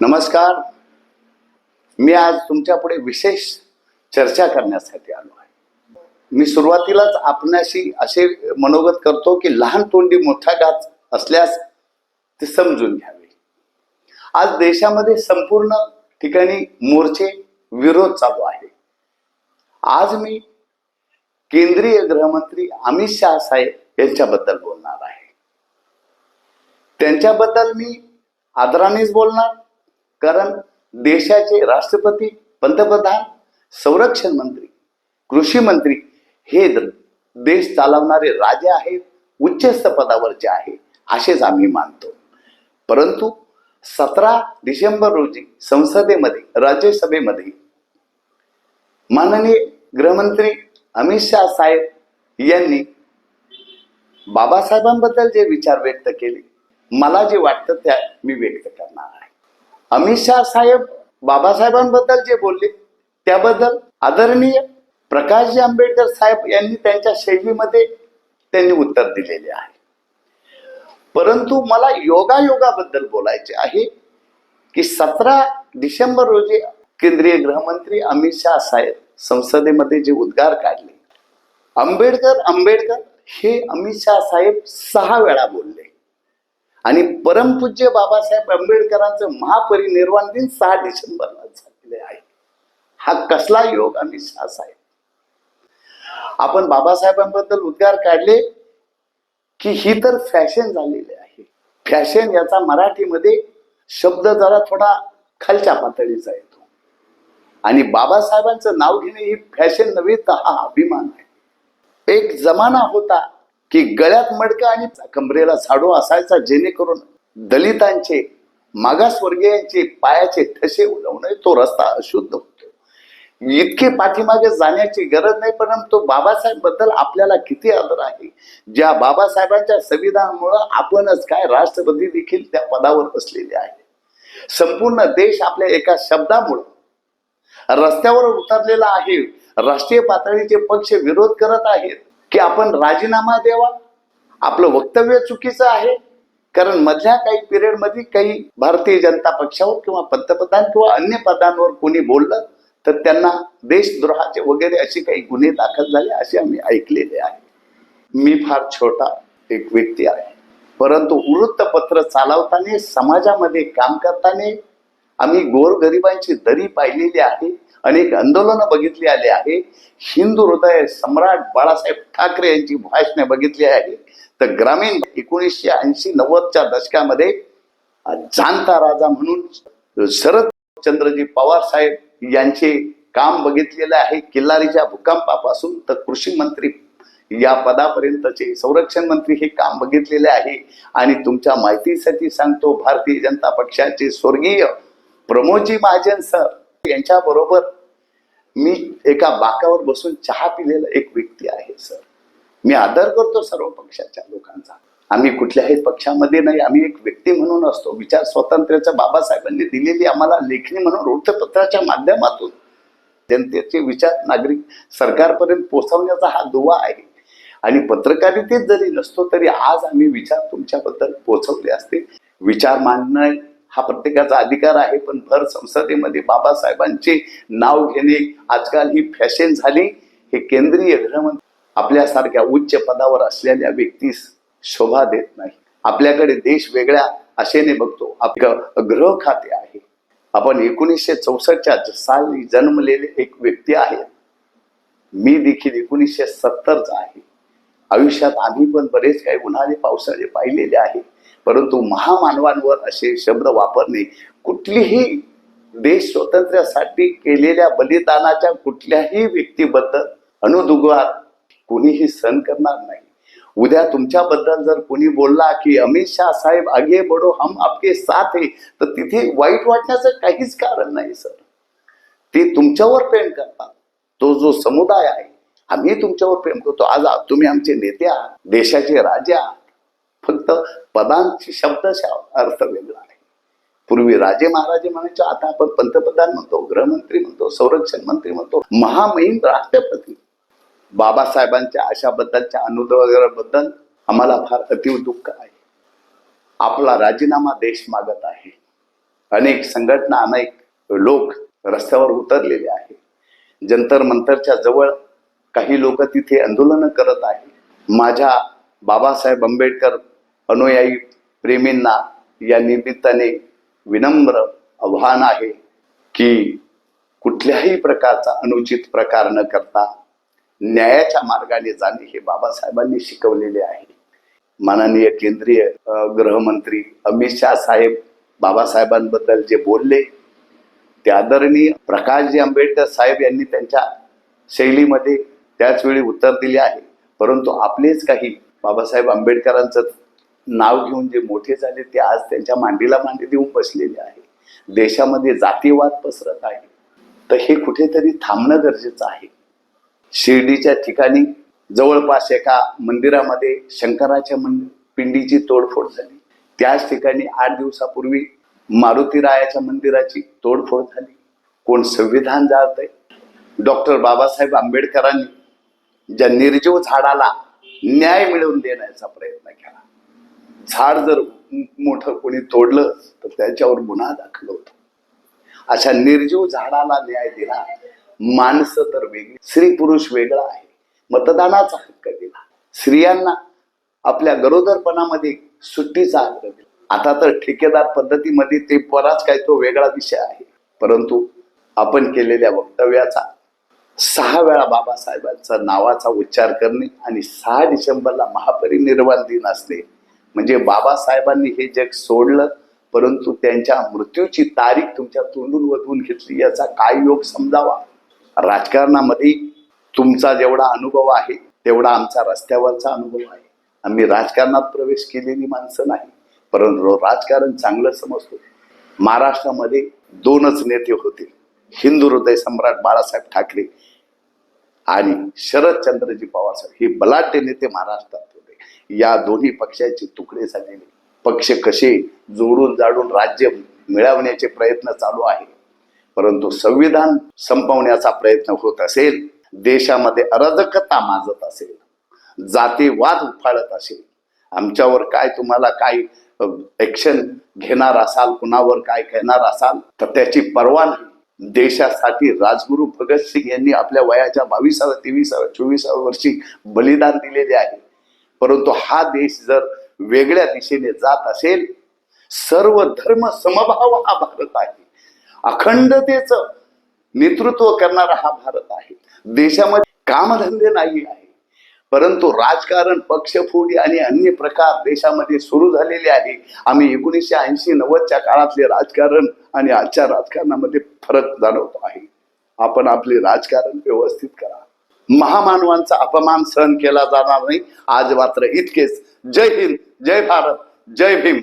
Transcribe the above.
नमस्कार. मी आज तुमच्यापुढे विशेष चर्चा करण्यासाठी आलो आहे. मी सुरुवातीलाच आपणाशी असे मनोगत करतो की लहान तोंडी मोठा गाज असल्यास ते समजून घ्यावे. आज देशामध्ये संपूर्ण ठिकाणी मोर्चे विरोध चालू आहे. आज मी केंद्रीय गृहमंत्री अमित शहा साहेब यांच्याबद्दल बोलणार आहे. त्यांच्याबद्दल मी आदरानेच बोलणार. कारण देशाचे राष्ट्रपती पंतप्रधान संरक्षण मंत्री कृषी मंत्री हे देश चालवणारे राजे आहेत उच्चस्थ पदावरचे आहे असेच आम्ही मानतो. परंतु सतरा डिसेंबर रोजी संसदेमध्ये राज्यसभेमध्ये माननीय गृहमंत्री अमित शहा साहेब यांनी बाबासाहेबांबद्दल जे विचार व्यक्त केले मला जे वाटतं त्या मी व्यक्त केले. अमित शाह साहेब बाबासाहेबांबद्दल जे बोलले त्याबद्दल आदरणीय प्रकाशजी आंबेडकर साहेब यांनी त्यांच्या शैलीमध्ये त्यांनी उत्तर दिलेले आहे. परंतु मला योगायोगाबद्दल बोलायचे आहे की सतरा डिसेंबर रोजी केंद्रीय गृहमंत्री अमित शाह साहेब संसदेमध्ये जे उद्गार काढले आंबेडकर आंबेडकर हे अमित शाह साहेब सहा वेळा बोलले. आणि परमपूज्य बाबासाहेब आंबेडकरांचं महापरिनिर्वाण दिन सहा डिसेंबरला झालेले आहे. हा कसला योग आम्ही सास आहे. आपण बाबासाहेबांबद्दल उद्गार काढले की ही तर फॅशन झालेली आहे. फॅशन याचा मराठीमध्ये शब्द जरा थोडा खालच्या पातळीचा येतो. आणि बाबासाहेबांचं नाव घेणे ही फॅशन नव्हे तर हा अभिमान आहे. एक जमाना होता की गळ्यात मडकं आणि कमरेला झाडू असायचा जेणेकरून दलितांचे मागासवर्गीयांचे पायाचे ठसे उडवणे तो रस्ता अशुद्ध होतो. इतके पाठीमागे जाण्याची गरज नाही परंतु बाबासाहेबबद्दल आपल्याला किती आदर आहे? ज्या बाबासाहेबांच्या संविधानामुळं आपणच काय राष्ट्रपती देखील त्या पदावर बसलेले आहे? संपूर्ण देश आपल्या एका शब्दामुळं रस्त्यावर उतरलेला आहे. राष्ट्रीय पातळीचे पक्ष विरोध करत आहेत. की आपण राजीनामा द्यावा. आपलं वक्तव्य चुकीचं आहे. कारण मधल्या काही पिरियडमध्ये काही भारतीय जनता पक्षावर किंवा पंतप्रधान किंवा अन्य पदांवर कोणी बोललं तर त्यांना देशद्रोहाचे वगैरे असे काही गुन्हे दाखल झाले असे आम्ही ऐकलेले आहे. मी फार छोटा एक व्यक्ती आहे. परंतु वृत्तपत्र चालवताना समाजामध्ये काम करताना आम्ही गोरगरिबांची दरी पाहिलेली आहे. अनेक आंदोलनं बघितली आले आहे. हिंदू हृदय सम्राट बाळासाहेब ठाकरे यांची भाषणे बघितली आहे. तर ग्रामीण एकोणीसशे ऐंशी नव्वदच्या दशकामध्ये जाणता राजा म्हणून शरद चंद्रजी पवार साहेब यांचे काम बघितलेलं आहे. किल्लारीच्या भूकंपापासून तर कृषी मंत्री या पदापर्यंतचे संरक्षण मंत्री हे काम बघितलेले आहे. आणि तुमच्या माहितीसाठी सांगतो भारतीय जनता पक्षाचे स्वर्गीय प्रमोदजी महाजन सर यांच्या बरोबर एका बाकावर बसून चहा पिलेला एक व्यक्ती आहे सर. मी आदर करतो सर्व पक्षाच्या लोकांचा. आम्ही कुठल्याही पक्षामध्ये नाही. आम्ही एक व्यक्ती म्हणून असतो. विचार स्वातंत्र्याच्या बाबासाहेबांनी दिलेली आम्हाला लेखणी म्हणून वृत्तपत्राच्या माध्यमातून. जनतेचे विचार नागरिक सरकारपर्यंत पोहोचवण्याचा हा दुवा आहे. आणि पत्रकारितेत जरी नसतो तरी आज आम्ही विचार तुमच्याबद्दल पोहोचवले असते. विचार मांडणं हा प्रत्येकाचा अधिकार आहे पण भर संसदेमध्ये बाबासाहेबांचे नाव घेणे आजकाल ही फॅशन झाली. हे केंद्रीय गृहमंत्री आपल्यासारख्या उच्च पदावर असलेल्या व्यक्तीस शोभा देत नाही. आपल्याकडे देश वेगळ्या आशेने बघतो. आपलं गृह खाते आहे. आपण एकोणीसशे चौसष्टच्या साली जन्मलेले एक व्यक्ती आहे. मी देखील एकोणीसशे सत्तरचा आहे. आयुष्यात आम्ही पण बरेच काही उन्हाळे पावसाळे पाहिलेले आहे. परंतु महामानवांवर असे शब्द वापरणे कुठलीही देश स्वातंत्र्यासाठी केलेल्या बलिदानाच्या कुठल्याही व्यक्तीबद्दल अनुदुगार कुणीही सहन करणार नाही. उद्या तुमच्याबद्दल जर कोणी बोलला की अमित शाह साहेब आगे बडो हम आपके साथ आहे तर तिथे वाईट वाटण्याचं काहीच कारण नाही सर. ते तुमच्यावर प्रेम करतात. तो जो समुदाय आहे आम्ही तुमच्यावर प्रेम करतो. आज तुम्ही आमचे नेते आहात देशाचे राजा आहात. फक्त पदांची शब्द अर्थ वेगळा आहे. पूर्वी राजे महाराजे म्हणायचे आता आपण पंतप्रधान म्हणतो गृहमंत्री म्हणतो संरक्षण मंत्री म्हणतो महामहिम राष्ट्रपती. बाबासाहेबांच्या अशाबद्दलच्या अनुदानाबद्दल आम्हाला फार अतीव दुःख आहे. आपला राजीनामा देश मागत आहे. अनेक संघटना अनेक लोक रस्त्यावर उतरलेले आहे जंतर मंतरच्या जवळ काही लोक तिथे आंदोलन करत आहे माझ्या बाबासाहेब आंबेडकर अनुयायी प्रेमींना या निमित्ताने विनम्र आव्हान आहे की कुठल्याही प्रकारचा अनुचित प्रकार न करता न्यायाच्या मार्गाने जाणे हे बाबासाहेबांनी शिकवलेले आहे. माननीय केंद्रीय गृहमंत्री अमित शाह साहेब बाबासाहेबांबद्दल जे बोलले ते आदरणीय प्रकाशजी आंबेडकर साहेब यांनी त्यांच्या शैलीमध्ये त्याच वेळी उत्तर दिले आहे. परंतु आपलेच काही बाबासाहेब आंबेडकरांचं नाव घेऊन जे मोठे झाले ते आज त्यांच्या मांडीला मांडी देऊन बसलेले आहे देशामध्ये जातीवाद पसरत आहे. तर हे कुठेतरी थांबणं गरजेचं आहे. शिर्डीच्या ठिकाणी जवळपास एका मंदिरामध्ये शंकराच्या मंदिर पिंडीची तोडफोड झाली. त्याच ठिकाणी आठ दिवसापूर्वी मारुतीरायाच्या मंदिराची तोडफोड झाली. कोण संविधान जाळतंय? डॉक्टर बाबासाहेब आंबेडकरांनी ज्या निर्जीव झाडाला न्याय मिळवून देण्याचा प्रयत्न केला. झाड जर मोठं कोणी तोडलं तर त्याच्यावर गुन्हा दाखल होतो. अशा निर्जीव झाडाला न्याय दिला माणसं तर वेगळी स्त्री पुरुष वेगळा आहे. मतदानाचा हक्क दिला. स्त्रियांना आपल्या गरोदरपणामध्ये सुट्टीचा आग्रह दिला. आता तर ठेकेदार पद्धतीमध्ये ते बराच काय तो वेगळा विषय आहे. परंतु आपण केलेल्या वक्तव्याचा सहा वेळा बाबासाहेबांचा नावाचा उच्चार करणे आणि सहा डिसेंबरला महापरिनिर्वाण दिन असणे म्हणजे बाबासाहेबांनी हे जग सोडलं परंतु त्यांच्या मृत्यूची तारीख तुमच्या तोंडून वधवून घेतली याचा काय योग समजावा? राजकारणामध्ये तुमचा जेवढा अनुभव आहे तेवढा आमचा रस्त्यावरचा अनुभव आहे. आम्ही राजकारणात प्रवेश केलेली माणसं नाही परंतु राजकारण चांगलं समजतो. महाराष्ट्रामध्ये दोनच नेते होते हिंदू हृदय सम्राट बाळासाहेब ठाकरे आणि शरदचंद्रजी पवार साहेब. हे बलाढ्य नेते महाराष्ट्रात. या दोन्ही पक्षाचे तुकडे झालेले. पक्ष कसे जोडून जाडून राज्य मिळवण्याचे प्रयत्न चालू आहे. परंतु संविधान संपवण्याचा प्रयत्न होत असेल देशामध्ये अराजकता माजत असेल जातीवाद उफाळत असेल आमच्यावर काय तुम्हाला काय ऍक्शन घेणार असाल कुणावर काय घेणार असाल तर त्याची पर्वा नाही. देशासाठी राजगुरू भगतसिंग यांनी आपल्या वयाच्या बावीसाव्या तेवीसाव्या चोवीसाव्या वर्षी बलिदान दिलेले आहे. परंतु हा देश जर वेगळ्या दिशेने जात असेल सर्व धर्म समभाव हा भारत आहे. अखंडतेच नेतृत्व करणारा हा भारत आहे. देशामध्ये कामधंदे नाही आहे. परंतु राजकारण पक्षफोडी आणि अन्य प्रकार देशामध्ये सुरू झालेले आहे. आम्ही एकोणीसशे ऐंशी नव्वदच्या काळातले राजकारण आणि आजच्या राजकारणामध्ये फरक जाणवतो आहे. आपण आपले राजकारण व्यवस्थित करा. महामानवांचा अपमान सहन केला जाणार नाही. आज मात्र इतकेच. जय हिंद जय भारत जय भीम.